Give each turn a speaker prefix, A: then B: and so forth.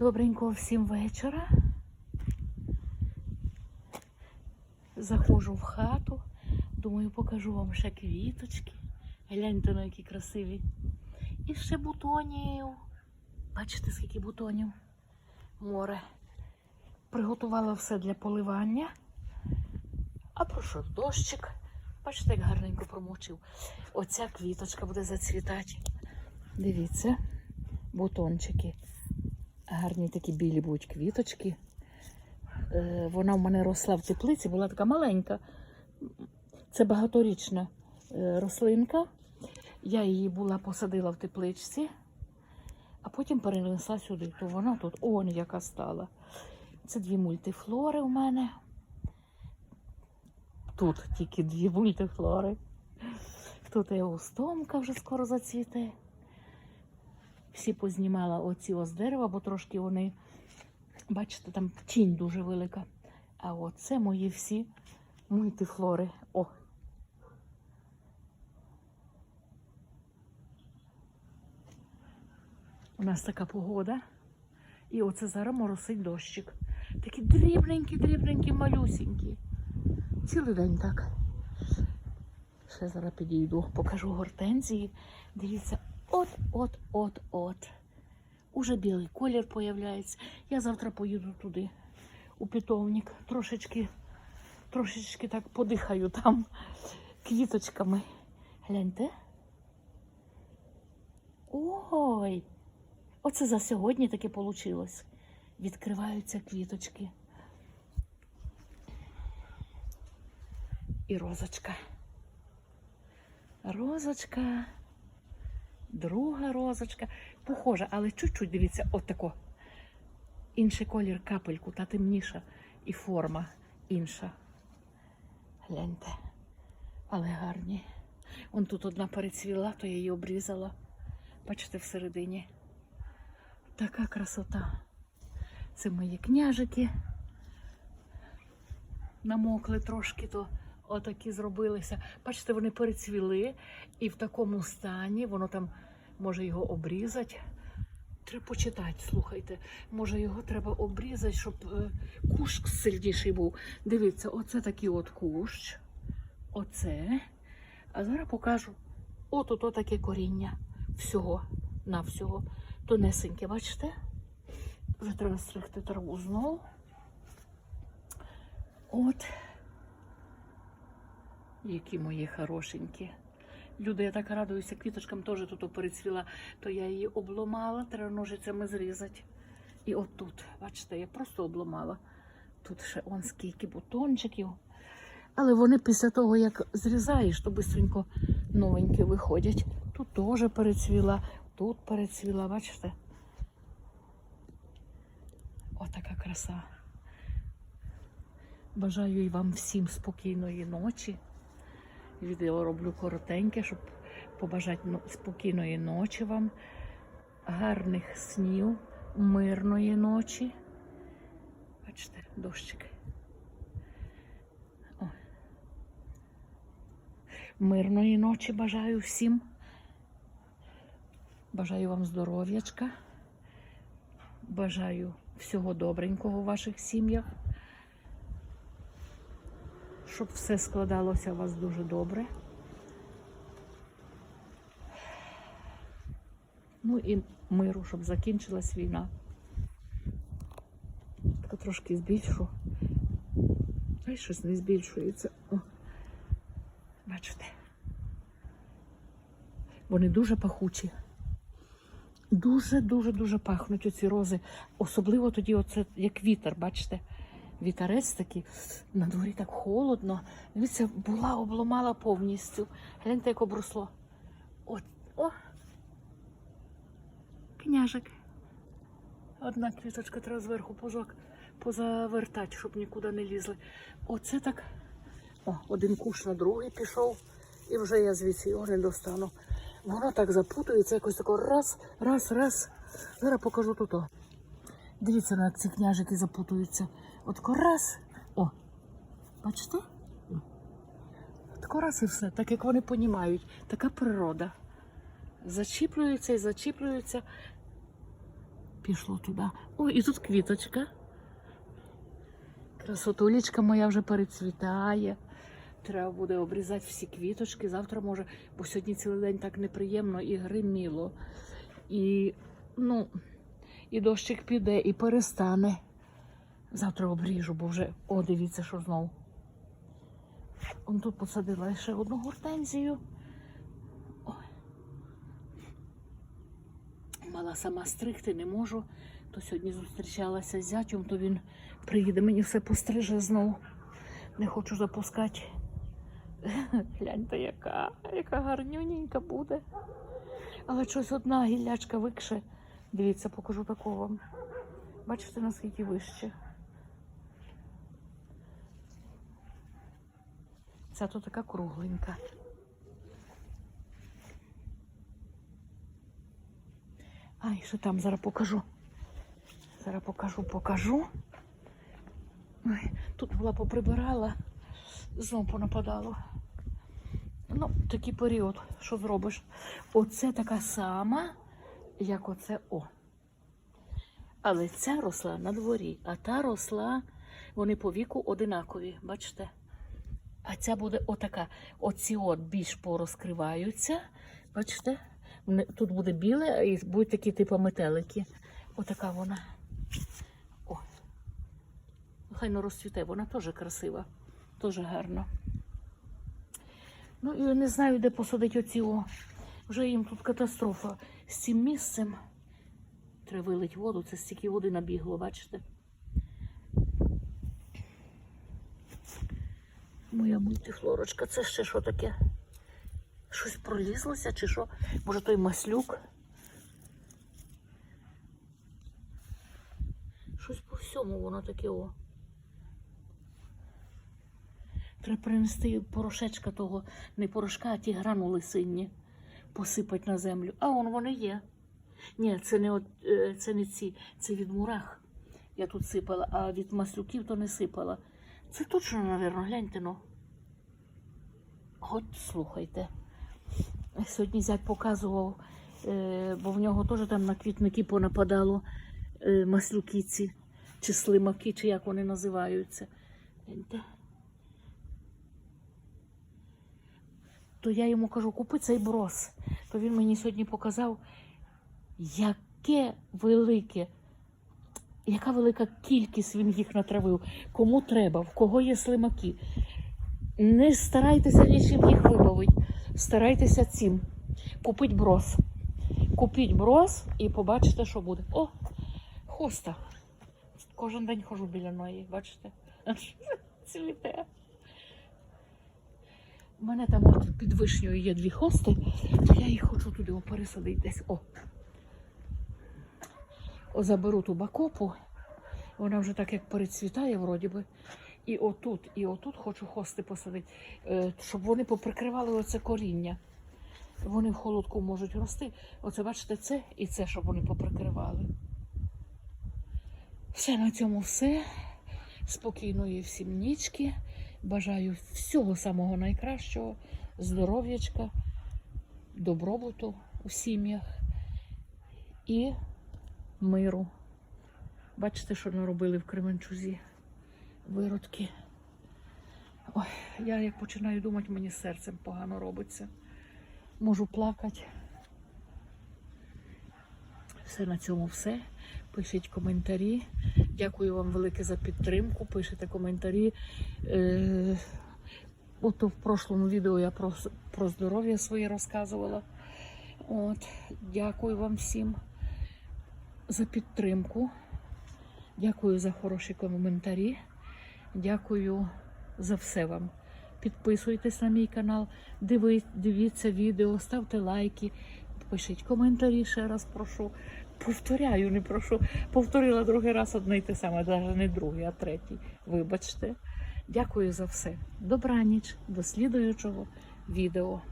A: Добренького всім вечора. Заходжу в хату. Думаю, покажу вам ще квіточки. Гляньте на які красиві. І ще бутонів. Бачите, скільки бутонів? Море. Приготувала все для поливання. А пройшов дощик. Бачите, як гарненько промочив. Оця квіточка буде зацвітати. Дивіться, бутончики. Гарні такі білі будуть квіточки. Е, Вона в мене росла в теплиці, була така маленька. Це багаторічна е, рослинка. Я її була посадила в тепличці, а потім перенесла сюди. То вона тут он яка стала. Це дві мультифлори у мене. Тут тільки дві мультифлори. Тут і устомка вже скоро зацвіте. Всі познімала оці ось дерева, бо трошки вони, бачите, там тінь дуже велика. А оце мої всі мультифлори. О! У нас така погода. І оце зараз моросить дощик. Такі дрібненькі, дрібненькі, малюсінькі. Цілий день так. Ще зараз підійду, покажу гортензії. Дивіться, от, от, от, от. Уже білий колір появляється. Я завтра поїду туди, у питомник. Трошечки, трошечки так подихаю там квіточками. Гляньте. Ой! Оце за сьогодні таке вийшло. Відкриваються квіточки. І розочка. Розочка. Друга розочка. Похожа, але чуть-чуть, дивіться, от тако. Інший колір капельку, та темніша. І форма інша. Гляньте. Але гарні. Вон тут одна перецвіла, то я її обрізала. Бачите, всередині. Така красота. Це мої княжики. Намокли трошки, то отакі зробилися. Бачите, вони перецвіли і в такому стані, воно там може його обрізати. Треба почитати, слухайте. Може його треба обрізати, щоб е, кущ сильніший був. Дивіться, оце такий от кущ. Оце. А зараз покажу. От ото таке коріння. Всього, на всього. Тонесеньке, бачите? Вже треба стригти траву знову. От. Які мої хорошенькі. Люди, я так радуюся, квіточкам теж тут перецвіла, то я її обломала, треба ножицями зрізати. І от тут, бачите, я просто обломала. Тут ще он скільки бутончиків. Але вони після того, як зрізаєш, то бистренько новенькі виходять. Тут теж перецвіла, тут перецвіла, бачите? Отака краса. Бажаю і вам всім спокійної ночі. Відео роблю коротеньке, щоб побажати ну, спокійної ночі вам, гарних снів, мирної ночі. Бачите, дощик. О. Мирної ночі бажаю всім. Бажаю вам здоров'ячка. Бажаю всього добренького у ваших сім'ях щоб все складалося у вас дуже добре. Ну і миру, щоб закінчилась війна. Так трошки збільшу. Та й щось не збільшується. О, бачите? Вони дуже пахучі. Дуже-дуже дуже пахнуть оці рози. Особливо тоді, оце як вітер, бачите? Вітерець такий, на дворі так холодно. Дивіться, була, обломала повністю. Гляньте, як обросло. От, о! Княжик. Одна квіточка треба зверху позак, позавертати, щоб нікуди не лізли. Оце так. О, один куш на другий пішов, і вже я звідси його не достану. Воно так запутується, якось тако раз, раз, раз. Зараз покажу тут. Дивіться, як ці княжики запутуються. От раз. О, бачите? Тако раз і все, так як вони понімають. Така природа. Зачіплюються і зачіплюються. Пішло туди. Ой, і тут квіточка. Красотулечка моя вже перецвітає. Треба буде обрізати всі квіточки. Завтра може, бо сьогодні цілий день так неприємно і гриміло. І, ну, і дощик піде, і перестане. Завтра обріжу, бо вже, о, дивіться, що знову. Он тут посадила ще одну гортензію. Ой. Мала сама стригти не можу. То сьогодні зустрічалася з зятем, то він приїде, мені все постриже знову. Не хочу запускати. Гляньте, яка, яка гарнюненька буде. Але щось одна гіллячка викше. Дивіться, покажу таку вам. Бачите, наскільки вище. Ця то така кругленька. Ай, що там зараз покажу. Зараз покажу, покажу. Ой, тут була поприбирала, знов понападало. Ну, такий період, що зробиш? Оце така сама, як оце О. Але ця росла на дворі, а та росла, вони по віку одинакові, бачите? А ця буде отака. Оці от більш порозкриваються. Бачите? Тут буде біле, і будуть такі типу метелики. Отака вона. О. Хай не розцвіте, вона теж красива, теж гарна. Ну і не знаю, де посадити оці о. Вже їм тут катастрофа з цим місцем. Треба вилить воду, це стільки води набігло, бачите? Моя мультифлорочка, це ще що таке? Щось пролізлося чи що? Може той маслюк? Щось по всьому воно таке о. Треба принести порошечка того, не порошка, а ті гранули синні. Посипать на землю. А вон вони є. Ні, це не, от, е, це не ці, це від мурах. Я тут сипала, а від маслюків то не сипала. Це точно, напевно, гляньте ну. От слухайте. Сьогодні зять показував, е, бо в нього теж там на квітники понападало е, маслюки чи слимаки, чи як вони називаються. То я йому кажу, купи цей брос. То він мені сьогодні показав, яке велике, яка велика кількість він їх натравив. Кому треба, в кого є слимаки. Не старайтеся нічим їх вибавити. Старайтеся цим. Купіть брос. Купіть брос і побачите, що буде. О, хоста. Кожен день ходжу біля неї, бачите? Цвіте. У мене там от під вишнею є дві хости, то я їх хочу туди пересадити десь. О. Заберу ту бакопу. Вона вже так як перецвітає, вроді би. І отут, і отут хочу хости посадити, е, щоб вони поприкривали оце коріння. Вони в холодку можуть рости. Оце бачите, це і це, щоб вони поприкривали. Все на цьому все. Спокійної всім нічки. Бажаю всього самого найкращого, здоров'ячка, добробуту у сім'ях і миру. Бачите, що наробили в Кременчузі виродки. Ой, я як починаю думати, мені серцем погано робиться. Можу плакати. Все на цьому все. Пишіть коментарі. Дякую вам велике за підтримку. Пишете коментарі. Е, от в прошлому відео я про, про здоров'я своє розказувала. От, дякую вам всім за підтримку. Дякую за хороші коментарі. Дякую за все вам. Підписуйтесь на мій канал, дивіться відео, ставте лайки, пишіть коментарі, ще раз прошу. Повторяю, не прошу. Повторила другий раз одне й те саме, навіть не другий, а третій. Вибачте. Дякую за все. Добраніч, до слідуючого відео.